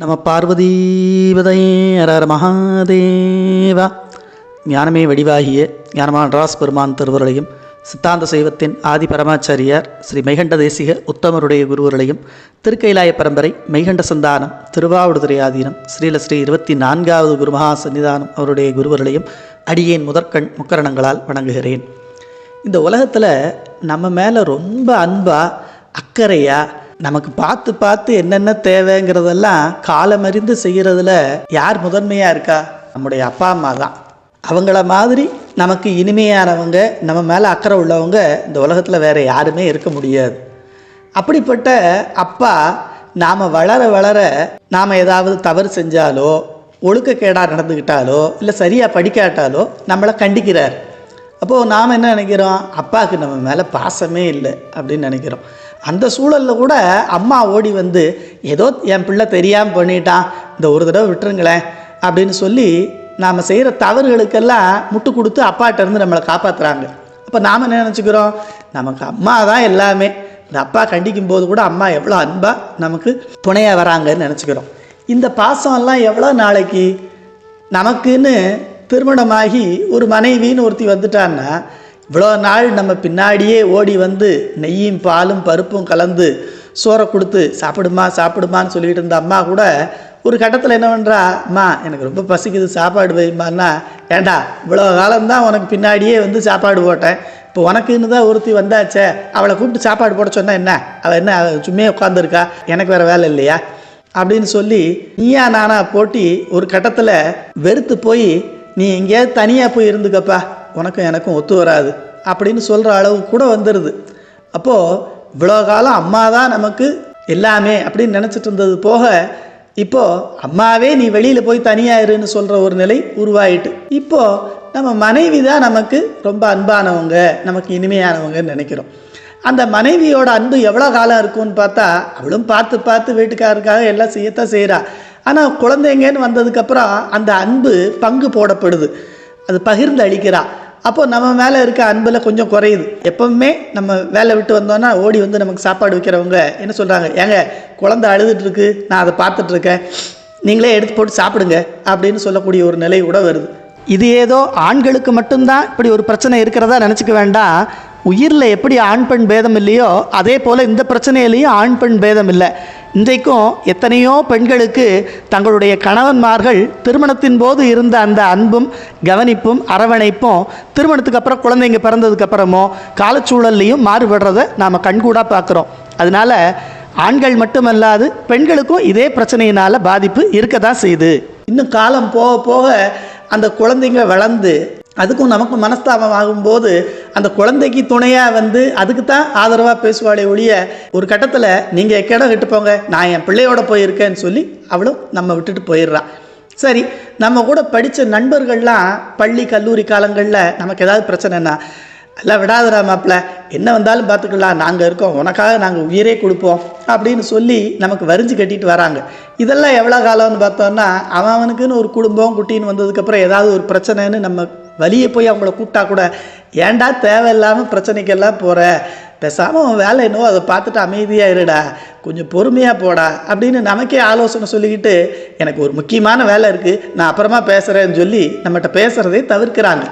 நம பார்வதீபதை அரர மகாதேவா. ஞானமே வடிவாகிய ஞானமான் பெருமான் திருவருளையும் சித்தாந்த சைவத்தின் ஆதி பரமாச்சாரியார் ஸ்ரீ மைகண்ட தேசிக உத்தமருடைய குருவர்களையும் திருக்கைலாய பரம்பரை மைகண்ட சந்தானம் திருவாவடுதுறை ஆதீனம் ஸ்ரீல ஸ்ரீ இருபத்தி நான்காவது குருமகா சன்னிதானம் அவருடைய குருவர்களையும் அடியேன் முதற்கண் முக்கரணங்களால் வணங்குகிறேன். இந்த உலகத்தில் நம்ம மேலே ரொம்ப அன்பாக அக்கறையாக நமக்கு பார்த்து பார்த்து என்னென்ன தேவைங்கிறதெல்லாம் காலமறிந்து செய்கிறதுல யார் முதன்மையாக இருக்கா? நம்முடைய அப்பா அம்மா தான். அவங்கள மாதிரி நமக்கு இனிமையானவங்க நம்ம மேலே அக்கறை உள்ளவங்க இந்த உலகத்தில் வேறு யாருமே இருக்க முடியாது. அப்படிப்பட்ட அப்பா நாம் வளர வளர நாம் ஏதாவது தவறு செஞ்சாலோ ஒழுக்கக்கேடாக நடந்துக்கிட்டாலோ இல்லை சரியாக படிக்காட்டாலோ நம்மளை கண்டிக்கிறார். அப்போது நாம் என்ன நினைக்கிறோம்? அப்பாவுக்கு நம்ம மேலே பாசமே இல்லை அப்படின்னு நினைக்கிறோம். அந்த சூழலில் கூட அம்மா ஓடி வந்து ஏதோ என் பிள்ளை தெரியாமல் பண்ணிட்டான். இந்த ஒரு தடவை விட்டுருங்களேன். அப்படின்னு சொல்லி நாம் செய்கிற தவறுகளுக்கெல்லாம் முட்டு கொடுத்து அப்பாட்டேருந்து நம்மளை காப்பாற்றுறாங்க அப்போ நாம் என்ன நினச்சிக்கிறோம்? நமக்கு அம்மா தான் எல்லாமே. இந்த அப்பா கண்டிக்கும் போது கூட அம்மா எவ்வளோ அன்பாக நமக்கு துணையாக வராங்கன்னு நினச்சிக்கிறோம். இந்த பாசம்லாம் எவ்வளோ நாளைக்கு நமக்குன்னு திருமணமாகி ஒரு மனைவின்னு ஒருத்தி வந்துட்டான்னா இவ்வளோ நாள் நம்ம பின்னாடியே ஓடி வந்து நெய்யும் பாலும் பருப்பும் கலந்து சோறை கொடுத்து சாப்பிடுமா சாப்பிடுமான்னு சொல்லிட்டு இருந்த அம்மா கூட ஒரு கட்டத்தில் என்ன பண்ணுறா அம்மா எனக்கு ரொம்ப பசிக்குது சாப்பாடு வைம்மான்னா ஏண்டா இவ்வளோ காலம்தான் உனக்கு பின்னாடியே வந்து சாப்பாடு போட்டேன். இப்போ உனக்குன்னு தான் ஒருத்தி வந்தாச்சே அவளை கூப்பிட்டு சாப்பாடு போட சொன்னால் என்ன? அவள் என்ன அவ சும்மே உட்காந்துருக்கா எனக்கு வேறு வேலை இல்லையா? அப்படின்னு சொல்லி நீயா நானா போட்டி ஒரு கட்டத்தில் வெறுத்து போய் நீ எங்கேயாவது தனியாக போய் இருந்துக்கப்பா. உனக்கும் எனக்கும் ஒத்து வராது. அப்படின்னு சொல்கிற அளவு கூட வந்துடுது அப்போது இவ்வளோ காலம் அம்மா தான் நமக்கு எல்லாமே அப்படின்னு நினச்சிட்டு இருந்தது போக இப்போது அம்மாவே நீ வெளியில் போய் தனியாக இருன்னு சொல்கிற ஒரு நிலை உருவாயிட்டு. இப்போது நம்ம மனைவி தான் நமக்கு ரொம்ப அன்பானவங்க நமக்கு இனிமையானவங்கன்னு நினைக்கிறோம். அந்த மனைவியோட அன்பு எவ்வளோ காலம் இருக்கும்னு பார்த்தா அவளும் பார்த்து பார்த்து வீட்டுக்காரருக்காக எல்லாம் செய்யத்தான் செய்கிறா ஆனால் குழந்தைங்கன்னு வந்ததுக்கப்புறம் அந்த அன்பு பங்கு போடப்படுது. அது பகிர்ந்து அளிக்கிறா. அப்போ நம்ம மேலே இருக்க அன்பில் கொஞ்சம் குறையுது. எப்பவுமே நம்ம வேலை விட்டு வந்தோன்னா ஓடி வந்து நமக்கு சாப்பாடு வைக்கிறவங்க என்ன சொல்கிறாங்க ஏங்க குழந்த அழுதுட்டுருக்கு. நான் அதை பார்த்துட்ருக்கேன் நீங்களே எடுத்து போட்டு சாப்பிடுங்க. அப்படின்னு சொல்லக்கூடிய ஒரு நிலை கூட வருது. இது ஏதோ ஆண்களுக்கு மட்டும்தான் இப்படி ஒரு பிரச்சனை இருக்கிறதா நினச்சிக்க வேண்டாம். உயிரில் எப்படி ஆண் பெண் பேதம் இல்லையோ அதே போல் இந்த பிரச்சனையிலையும் ஆண் பெண் பேதம் இல்லை. இன்றைக்கும் எத்தனையோ பெண்களுக்கு தங்களுடைய கணவன்மார்கள் திருமணத்தின் போது இருந்த அந்த அன்பும் கவனிப்பும் அரவணைப்பும் திருமணத்துக்கு அப்புறம் குழந்தைங்க பிறந்ததுக்கப்புறமோ காலச்சூழல்லையும் மாறுபடுறத நாம் கண்கூடாக பார்க்குறோம் அதனால் ஆண்கள் மட்டுமல்லாது பெண்களுக்கும் இதே பிரச்சனையினால் பாதிப்பு இருக்க தான் செய்யுது. இன்னும் காலம் போக போக அந்த குழந்தைங்க வளர்ந்து அதுக்கும் நமக்கு மனஸ்தாபம் ஆகும்போது அந்த குழந்தைக்கு துணையாக வந்து அதுக்கு தான் ஆதரவாக பேசுவாளே ஒழிய ஒரு கட்டத்தில் நீங்கள் எக்கேடம் விட்டு போங்க நான் என் பிள்ளையோட போயிருக்கேன்னு சொல்லி அவளும் நம்ம விட்டுட்டு போயிடுறான் சரி நம்ம கூட படித்த நண்பர்கள்லாம் பள்ளி கல்லூரி காலங்களில் நமக்கு ஏதாவது பிரச்சனைனா எல்லாம் விடாதடா மாப்பிள்ள என்ன வந்தாலும் பார்த்துக்கலாம் நாங்கள் இருக்கோம் உனக்காக நாங்கள் உயிரே கொடுப்போம் அப்படின்னு சொல்லி நமக்கு வரிஞ்சு கட்டிட்டு வராங்க. இதெல்லாம் எவ்வளோ காலம்னு பார்த்தோன்னா அவன் அவனுக்குன்னு ஒரு குடும்பம் குட்டின்னு வந்ததுக்கப்புறம் ஏதாவது ஒரு பிரச்சனைன்னு நம்ம வழியே போய் அவங்கள கூப்பிட்டா கூட ஏன்டா தேவையில்லாமல் பிரச்சனைக்கெல்லாம் போகிற பேசாமல் அவன் வேலை என்னவோ அதை பார்த்துட்டு அமைதியாக இருடா. கொஞ்சம் பொறுமையாக போடா. அப்படின்னு நமக்கே ஆலோசனை சொல்லிக்கிட்டு எனக்கு ஒரு முக்கியமான வேலை இருக்குது நான் அப்புறமா பேசுகிறேன்னு சொல்லி நம்மகிட்ட பேசுகிறதே தவிர்க்கிறாங்க.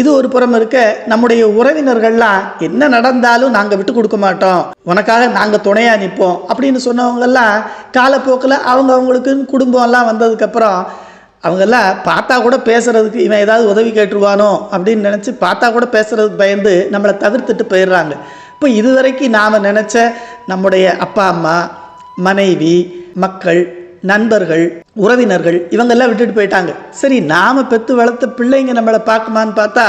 இது ஒரு புறம் இருக்க நம்முடைய உறவினர்கள்லாம் என்ன நடந்தாலும் நாங்கள் விட்டு கொடுக்க மாட்டோம். உனக்காக நாங்கள் துணையாக நிற்போம் அப்படின்னு சொன்னவங்கெல்லாம் காலப்போக்கில் அவங்க அவங்களுக்குன்னு குடும்பம்லாம் வந்ததுக்கப்புறம் அவங்கெல்லாம் பார்த்தா கூட பேசுகிறதுக்கு இவன் ஏதாவது உதவி கேட்டுருவானோ அப்படின்னு நினச்சி பார்த்தா கூட பேசுகிறதுக்கு பயந்து நம்மளை தவிர்த்துட்டு போயிடுறாங்க. இப்போ இதுவரைக்கும் நாம் நினச்ச நம்முடைய அப்பா அம்மா மனைவி மக்கள் நண்பர்கள் உறவினர்கள் இவங்கெல்லாம் விட்டுட்டு போயிட்டாங்க. சரி நாம் பெற்று வளர்த்த பிள்ளைங்க நம்மளை பார்க்குமான்னு பார்த்தா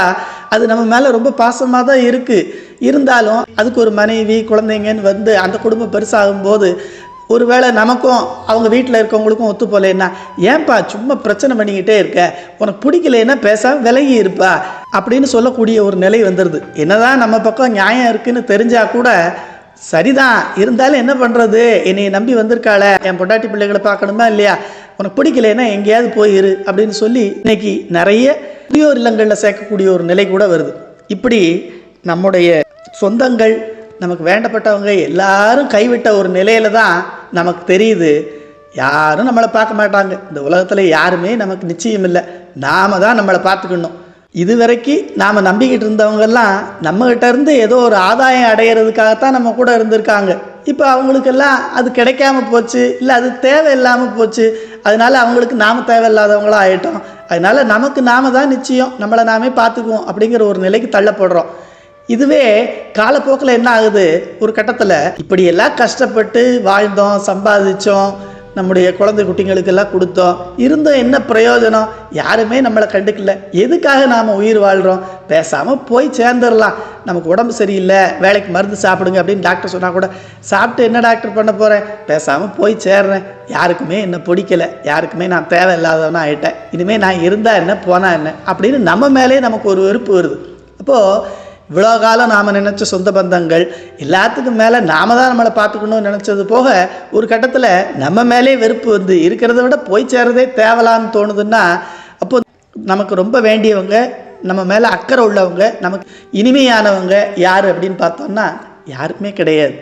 அது நம்ம மேலே ரொம்ப பாசமாக தான் இருக்குது இருந்தாலும் அதுக்கு ஒரு மனைவி குழந்தைங்கன்னு வந்து அந்த குடும்பம் பெருசாகும்போது ஒருவேளை நமக்கும் அவங்க வீட்டில் இருக்கவங்களுக்கும் ஒத்து போலேன்னா ஏன்பா சும்மா பிரச்சனை பண்ணிக்கிட்டே இருக்க? உனக்கு பிடிக்கலைன்னா பேசாம விலகி இருப்பா. அப்படின்னு சொல்லக்கூடிய ஒரு நிலை வந்துடுது என்னதான் நம்ம பக்கம் நியாயம் இருக்குன்னு தெரிஞ்சால் கூட சரிதான். இருந்தாலும் என்ன பண்ணுறது என்னை நம்பி வந்திருக்காள. என் பொண்டாட்டி பிள்ளைகளை பார்க்கணுமா இல்லையா? உனக்கு பிடிக்கலைன்னா எங்கேயாவது போயிரு அப்படின்னு சொல்லி இன்னைக்கு நிறைய முதியோர் இல்லங்களில் சேர்க்கக்கூடிய ஒரு நிலை கூட வருது. இப்படி நம்முடைய சொந்தங்கள் நமக்கு வேண்டப்பட்டவங்க எல்லாரும் கைவிட்ட ஒரு நிலையில தான் நமக்கு தெரியுது. யாரும் நம்மளை பார்க்க மாட்டாங்க. இந்த உலகத்தில் யாருமே நமக்கு நிச்சயம் இல்லை. நாம தான் நம்மளை பார்த்துக்கணும். இதுவரைக்கும் நாம் நம்பிக்கிட்டு இருந்தவங்கெல்லாம் நம்மகிட்ட இருந்து ஏதோ ஒரு ஆதாயம் அடையிறதுக்காகத்தான் நம்ம கூட இருந்திருக்காங்க. இப்போ அவங்களுக்கெல்லாம் அது கிடைக்காம போச்சு. இல்லை அது தேவையில்லாமல் போச்சு. அதனால அவங்களுக்கு நாம் தேவையில்லாதவங்களா ஆகிட்டோம் அதனால நமக்கு நாம தான் நிச்சயம். நம்மளை நாமே பார்த்துக்குவோம் அப்படிங்கிற ஒரு நிலைக்கு தள்ளப்படுறோம். இதுவே காலப்போக்கில் என்ன ஆகுது? ஒரு கட்டத்தில் இப்படியெல்லாம் கஷ்டப்பட்டு வாழ்ந்தோம் சம்பாதிச்சோம் நம்முடைய குழந்தை குட்டிங்களுக்கெல்லாம் கொடுத்தோம். இருந்தும் என்ன பிரயோஜனம்? யாருமே நம்மளை கண்டுக்கல. எதுக்காக நாம் உயிர் வாழ்கிறோம் பேசாமல் போய் சேர்ந்துடலாம். நமக்கு உடம்பு சரியில்லை வேலைக்கு மருந்து சாப்பிடுங்க அப்படின்னு டாக்டர் சொன்னால் கூட சாப்பிட்டு என்ன டாக்டர் பண்ண போகிறேன் பேசாமல் போய் சேர்றேன். யாருக்குமே என்ன பிடிக்கல. யாருக்குமே நான் தேவையில்லாதவனா ஆகிட்டேன் இனிமேல் நான் இருந்தால் என்ன போனால் என்ன? அப்படின்னு நம்ம மேலே நமக்கு ஒரு வெறுப்பு வருது. அப்போது இவ்வளோ காலம் நாம் நினச்ச சொந்த பந்தங்கள் எல்லாத்துக்கும் மேலே நாம தான் நம்மளை பார்த்துக்கணும்னு நினச்சது போக ஒரு கட்டத்தில் நம்ம மேலே வெறுப்பு வந்து இருக்கிறத விட போய் சேர்றதே தேவலான்னு தோணுதுன்னா அப்போ நமக்கு ரொம்ப வேண்டியவங்க நம்ம மேலே அக்கறை உள்ளவங்க நமக்கு இனிமையானவங்க யார் அப்படின்னு பார்த்தோம்னா யாருமே கிடையாது.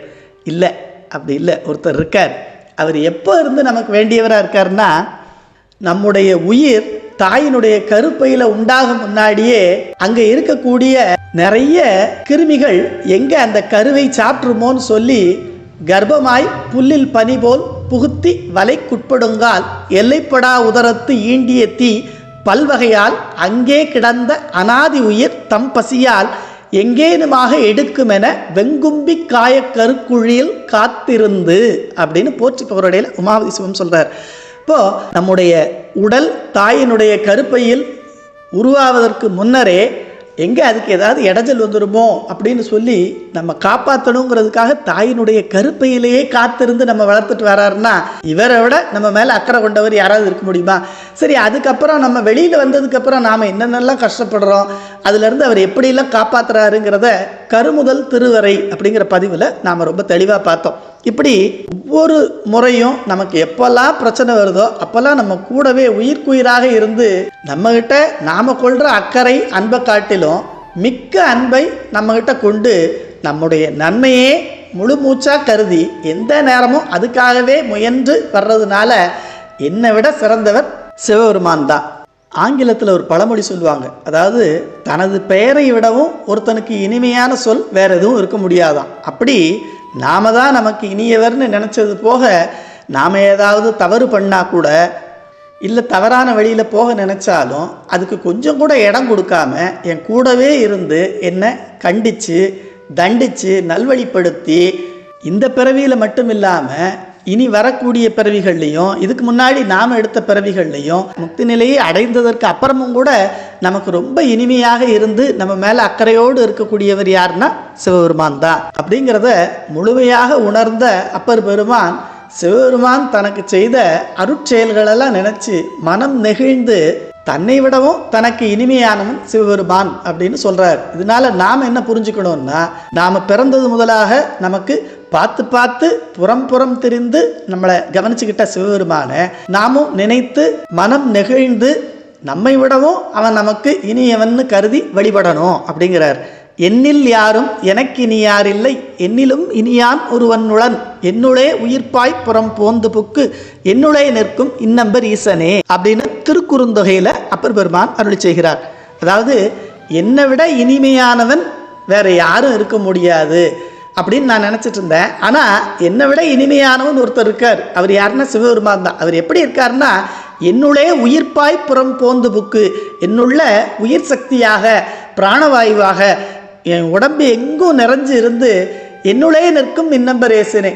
இல்லை அப்படி இல்லை. ஒருத்தர் இருக்கார். அவர் எப்போ இருந்து நமக்கு வேண்டியவராக இருக்காருன்னா நம்முடைய உயிர் தாயினுடைய கருப்பையில் உண்டாகும் முன்னாடியே அங்கே இருக்கக்கூடிய நிறைய கிருமிகள் எங்கே அந்த கருவை சாற்றுமோன்னு சொல்லி கர்ப்பமாய் புல்லில் பனி போல் புகுத்தி வலைக்குட்படுங்கால் எல்லைப்படா உதரத்து ஈண்டிய தீ பல்வகையால் அங்கே கிடந்த அனாதி உயிர் தம் பசியால் எங்கேனுமாக எடுக்குமென வெங்கும்பி காய கருக்குழியில் காத்திருந்து அப்படின்னு போற்றி உமாவதி சிவம் சொல்கிறார் இப்போது நம்முடைய உடல் தாயினுடைய கருப்பையில் உருவாவதற்கு முன்னரே எங்கே அதுக்கு ஏதாவது இடைஞ்சல் வந்துருமோ அப்படின்னு சொல்லி நம்ம காப்பாற்றணுங்கிறதுக்காக தாயினுடைய கருப்பையிலேயே காத்திருந்து நம்ம வளர்த்துட்டு வராருன்னா இவரை விட நம்ம மேலே அக்கறை கொண்டவர் யாராவது இருக்க முடியுமா? சரி அதுக்கப்புறம் நம்ம வெளியில் வந்ததுக்கப்புறம் நாம் என்னென்னலாம் கஷ்டப்படுறோம் அதுலேருந்து அவர் எப்படியெல்லாம் காப்பாற்றுறாருங்கிறத கருமுதல் திருவரை அப்படிங்கிற பதிவில் நாம் ரொம்ப தெளிவாக பார்த்தோம். இப்படி ஒவ்வொரு முறையும் நமக்கு எப்போல்லாம் பிரச்சனை வருதோ அப்போல்லாம் நம்ம கூடவே உயிர்க்குயிராக இருந்து நம்மகிட்ட நாம் கொள்கிற அக்கறை அன்பை காட்டிலும் மிக்க அன்பை நம்மகிட்ட கொண்டு நம்முடைய நன்மையே முழு மூச்சாக கருதி எந்த நேரமும் அதுக்காகவே முயன்று வர்றதுனால என்னை விட சிறந்தவர் சிவபெருமான் தான் ஆங்கிலத்தில் ஒரு பழமொழி சொல்லுவாங்க. அதாவது தனது பெயரை விடவும் ஒருத்தனுக்கு இனிமையான சொல் வேறு எதுவும் இருக்க முடியாதாம் அப்படி நாம தான் நமக்கு இனியவர்னு நினச்சது போக நாம் ஏதாவது தவறு பண்ணால் கூட இல்லை தவறான வழியில் போக நினச்சாலும் அதுக்கு கொஞ்சம் கூட இடம் கொடுக்காம என் கூடவே இருந்து என்னை கண்டித்து தண்டித்து நல்வழிப்படுத்தி இந்த பிறவியில் மட்டும் இல்லாமல் இனி வரக்கூடிய பிறவிகள்லையும் இதுக்கு முன்னாடி நாம் எடுத்த பிறவிகள்லையும் முக்தி நிலையை அடைந்ததற்கு அப்புறமும் கூட நமக்கு ரொம்ப இனிமையாக இருந்து நம்ம மேலே அக்கறையோடு இருக்கக்கூடியவர் யாருன்னா சிவபெருமான் தான். அப்படிங்கிறத முழுமையாக உணர்ந்த அப்பர் பெருமான் சிவபெருமான் தனக்கு செய்த அருட்செயல்களெல்லாம் நினச்சி மனம் நெகிழ்ந்து தன்னை விடவும் தனக்கு இனிமையானவன் சிவபெருமான் அப்படின்னு சொல்கிறார் இதனால நாம் என்ன புரிஞ்சுக்கணும்னா நாம் பிறந்தது முதலாக நமக்கு பார்த்து பார்த்து புறம் புறம் தெரிந்து நம்மளை கவனிச்சுக்கிட்ட சிவபெருமானை நாமும் நினைத்து மனம் நெகிழ்ந்து நம்மை விடவும் அவன் நமக்கு இனியவன்னு கருதி வழிபடணும் அப்படிங்கிறார். என்னில் யாரும் எனக்கு இனி யார் இல்லை? என்னிலும் இனியான் ஒருவனுடன் என்னுளே உயிர்ப்பாய் புறம் போந்து புக்கு. என்னுளே நிற்கும் இன்னம்பர் ஈசனே அப்படின்னு திருக்குறுந்தொகையில அப்பர் பெருமான் அருளி செய்கிறார். அதாவது என்னை விட இனிமையானவன் வேற யாரும் இருக்க முடியாது. அப்படின்னு நான் நினச்சிட்டு இருந்தேன். ஆனால் என்னை விட இனிமையானவன் ஒருத்தர் இருக்கார். அவர் யாருன்னா சிவபெருமான் தான். அவர் எப்படி இருக்காருன்னா என்னுள்ளே உயிர்ப்பாய் புறம் போந்து புக்கு என்னுள்ள உயிர் சக்தியாக பிராணவாயுவாக என் உடம்பு எங்கும் நிறைஞ்சு இருந்து என்னுள்ளே நிற்கும் இன்னம்பரேசனே.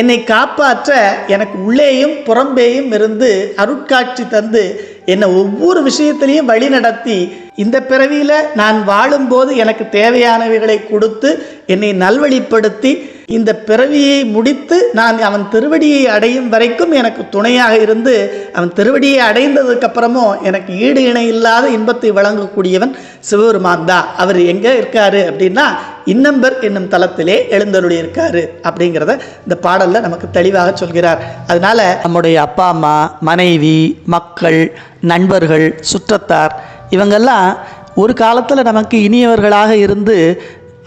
என்னை காப்பாற்ற எனக்கு உள்ளேயும் புறம்பேயும் இருந்து அருட்காட்சி தந்து என்னை ஒவ்வொரு விஷயத்திலையும் வழி நடத்தி இந்த பிறவியில் நான் வாழும்போது எனக்கு தேவையானவைகளை கொடுத்து என்னை நல்வழிப்படுத்தி இந்த பிறவியை முடித்து நான் அவன் திருவடியை அடையும் வரைக்கும் எனக்கு துணையாக இருந்து அவன் திருவடியை அடைந்ததுக்கப்புறமும் எனக்கு ஈடு இணை இல்லாத இன்பத்தை வழங்கக்கூடியவன் சிவபெருமான் தான். அவர் எங்கே இருக்காரு அப்படின்னா இன்னம்பர் என்னும் தளத்திலே எழுந்தருளி இருக்காரு அப்படிங்கிறத இந்த பாடலில் நமக்கு தெளிவாக சொல்கிறார். அதனால நம்முடைய அப்பா அம்மா மனைவி மக்கள் நண்பர்கள் சுற்றத்தார் இவங்கெல்லாம் ஒரு காலத்தில் நமக்கு இனியவர்களாக இருந்து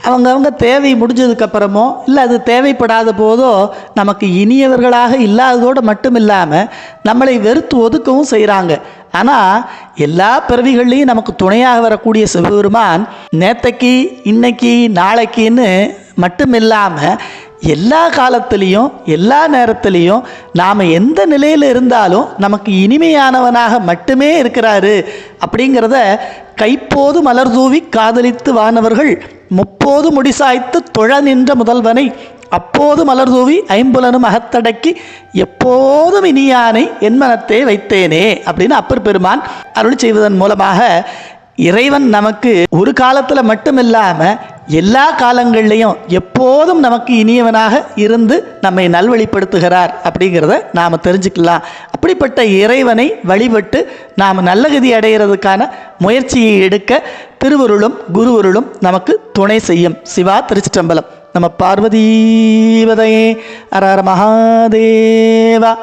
அவங்கவுங்க தேவை முடிஞ்சதுக்கப்புறமோ இல்லை அது தேவைப்படாத போதோ நமக்கு இனியவர்களாக இல்லாததோடு மட்டும் இல்லாமல் நம்மளை வெறுத்து ஒதுக்கவும் செய்கிறாங்க ஆனால் எல்லா பிறவிகள்லேயும் நமக்கு துணையாக வரக்கூடிய சிவபெருமான் நேத்தைக்கு இன்னைக்கு நாளைக்குன்னு மட்டும் இல்லாமல் எல்லா காலத்திலையும் எல்லா நேரத்திலையும் நாம் எந்த நிலையில் இருந்தாலும் நமக்கு இனிமையானவனாக மட்டுமே இருக்கிறாரு அப்படிங்கிறத கைப்போது மலர் தூவி காதலித்து வானவர்கள் முப்போது முடிசாய்த்து தொழ நின்ற முதல்வனை அப்போது மலர் தூவி ஐம்புலனும் அகத்தடக்கி எப்போதும் இனியானை என் மனத்தே வைத்தேனே அப்படின்னு அப்பர் பெருமான் அருள் செய்வதன் மூலமாக இறைவன் நமக்கு ஒரு காலத்தில் மட்டும் இல்லாமல் எல்லா காலங்கள்லையும் எப்போதும் நமக்கு இனியவனாக இருந்து நம்மை நல்வழிப்படுத்துகிறார் அப்படிங்கிறத நாம் தெரிஞ்சுக்கலாம். அப்படிப்பட்ட இறைவனை வழிபட்டு நாம் நல்லகதி அடைகிறதுக்கான முயற்சியை எடுக்க திருவருளும் குருவருளும் நமக்கு துணை செய்யும். சிவா திருச்சிற்றம்பலம். நம்ம பார்வதீவதையே அரர மகாதேவா.